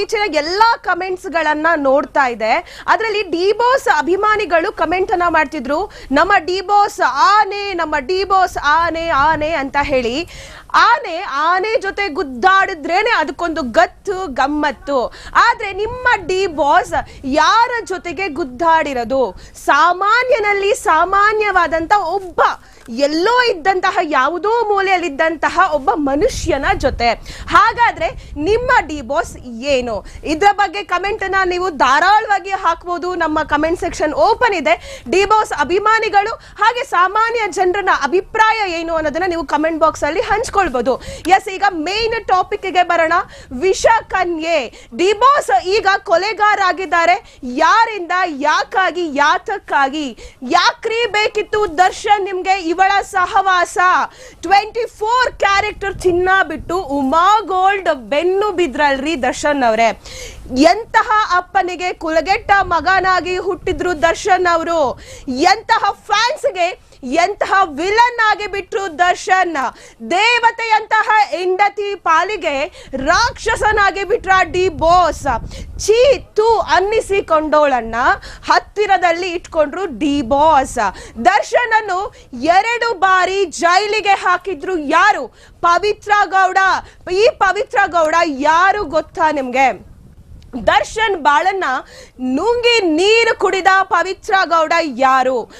ಇತ್ತೀಚಿನ ಎಲ್ಲಾ ಕಮೆಂಟ್ಸ್ ಗಳನ್ನ ನೋಡ್ತಾ ಇದೆ. ಅದರಲ್ಲಿ ಡಿ ಬಾಸ್ ಅಭಿಮಾನಿಗಳು ಕಮೆಂಟ್ ಅನ್ನ ಮಾಡ್ತಿದ್ರು. ನಮ್ಮ ಡಿ ಬಾಸ್ ಆನೆ, ನಮ್ಮ ಡಿ ಬಾಸ್ ಆನೆ ಆನೆ ಅಂತ ಹೇಳಿ. ಆನೆ ಆನೆ ಜೊತೆ ಗುದ್ದಾಡಿದ್ರೇನೆ ಅದಕ್ಕೊಂದು ಗತ್ತು, ಗಮ್ಮತ್ತು. ಆದ್ರೆ ನಿಮ್ಮ ಡಿ ಬಾಸ್ ಯಾರ ಜೊತೆಗೆ ಗುದ್ದಾಡಿರೋದು? ಸಾಮಾನ್ಯನಲ್ಲಿ ಸಾಮಾನ್ಯವಾದಂತ ಒಬ್ಬ ಎಲ್ಲೋ ಇದ್ದಂತಹ ಯಾವುದೋ ಮೂಲೆಯಲ್ಲಿದ್ದಂತಹ ಒಬ್ಬ ಮನುಷ್ಯನ ಜೊತೆ. ಹಾಗಾದ್ರೆ ನಿಮ್ಮ ಡಿ ಬಾಸ್ ಏನು? ಇದರ ಬಗ್ಗೆ ಕಮೆಂಟ್ ಅನ್ನ ನೀವು ಧಾರಾಳವಾಗಿ ಹಾಕ್ಬೋದು. ನಮ್ಮ ಕಮೆಂಟ್ ಸೆಕ್ಷನ್ ಓಪನ್ ಇದೆ. ಡಿ ಬಾಸ್ ಅಭಿಮಾನಿಗಳು ಹಾಗೆ ಸಾಮಾನ್ಯ ಜನರನ್ನ ಅಭಿಪ್ರಾಯ ಏನು ಅನ್ನೋದನ್ನ ನೀವು ಕಮೆಂಟ್ ಬಾಕ್ಸ್ ಅಲ್ಲಿ ಹಂಚ್ಕೊಳ್ಬಹುದು ಎಸ್ ಈಗ ಮೇನ್ ಟಾಪಿಕ್ಗೆ ಬರೋಣ. ವಿಷ ಕನ್ಯೆ ಡಿ ಬಾಸ್ ಈಗ ಕೊಲೆಗಾರ ಆಗಿದ್ದಾರೆ ಯಾರಿಂದ, ಯಾಕಾಗಿ, ಯಾತಕ್ಕಾಗಿ? ಯಾಕ್ರಿ ಬೇಕಿತ್ತು ದರ್ಶನ್ ನಿಮ್ಗೆ? ಇವಳ ಸಹವಾಸ. ಟ್ವೆಂಟಿ ಫೋರ್ ಕ್ಯಾರೆಕ್ಟರ್ ಚಿನ್ನ ಬಿಟ್ಟು ಉಮಾ ಗೋಲ್ಡ್ ಬೆನ್ನು ಬಿದ್ರಲ್ರಿ ದರ್ಶನ್ ಅವರೇ. ಎಂತಹ ಅಪ್ಪನಿಗೆ ಕುಲಗೆಟ್ಟ ಮಗನಾಗಿ ಹುಟ್ಟಿದ್ರು ದರ್ಶನ್ ಅವರು. ಎಂತಹ ಫ್ಯಾನ್ಸ್ಗೆ ಎಂತಹ ವಿಲನ್ ಆಗಿ ಬಿಟ್ರು ದರ್ಶನ್. ದೇವತೆಯಂತಹ ಹೆಂಡತಿ ಪಾಲಿಗೆ ರಾಕ್ಷಸನಾಗಿ ಬಿಟ್ರ ಡಿ ಬಾಸ್. ಚೀತು ಅನ್ನಿಸಿಕೊಂಡೋಳನ್ನ ಹತ್ತಿರದಲ್ಲಿ ಇಟ್ಕೊಂಡ್ರು ಡಿ ಬಾಸ್. ದರ್ಶನನ್ನು ಎರಡು ಬಾರಿ ಜೈಲಿಗೆ ಹಾಕಿದ್ರು ಯಾರು? ಪವಿತ್ರ ಗೌಡ. ಈ ಪವಿತ್ರ ಗೌಡ ಯಾರು ಗೊತ್ತಾ ನಿಮ್ಗೆ? ದರ್ಶನ್ ಬಾಳನ್ನ ನುಂಗಿ ನೀರು ಕುಡಿದ ಪವಿತ್ರ ಗೌಡ ಯಾರು?